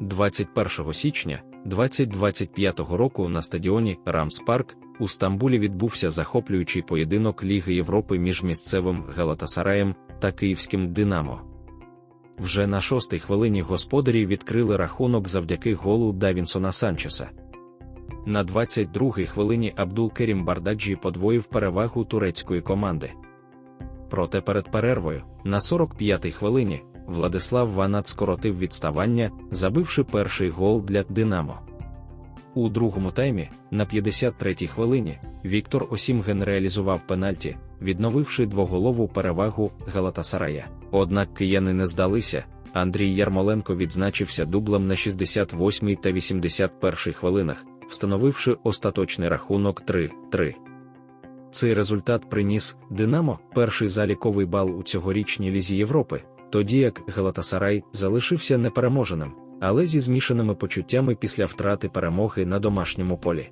21 січня 2025 року на стадіоні Рамс Парк у Стамбулі відбувся захоплюючий поєдинок Ліги Європи між місцевим Галатасараєм та київським Динамо. Вже на шостій хвилині господарі відкрили рахунок завдяки голу Давінсона Санчеса. На 22-й хвилині Абдул-Керім Бардаджі подвоїв перевагу турецької команди. Проте перед перервою, на 45-й хвилині, Владислав Ванат скоротив відставання, забивши перший гол для Динамо. У другому таймі, на 53-й хвилині, Віктор Осімген реалізував пенальті, відновивши двоголову перевагу Галатасарая. Однак кияни не здалися. Андрій Ярмоленко відзначився дублем на 68-й та 81-й хвилинах, встановивши остаточний рахунок 3-3. Цей результат приніс Динамо перший заліковий бал у цьогорічній лізі Європи, тоді як Галатасарай залишився непереможеним, але зі змішаними почуттями після втрати перемоги на домашньому полі.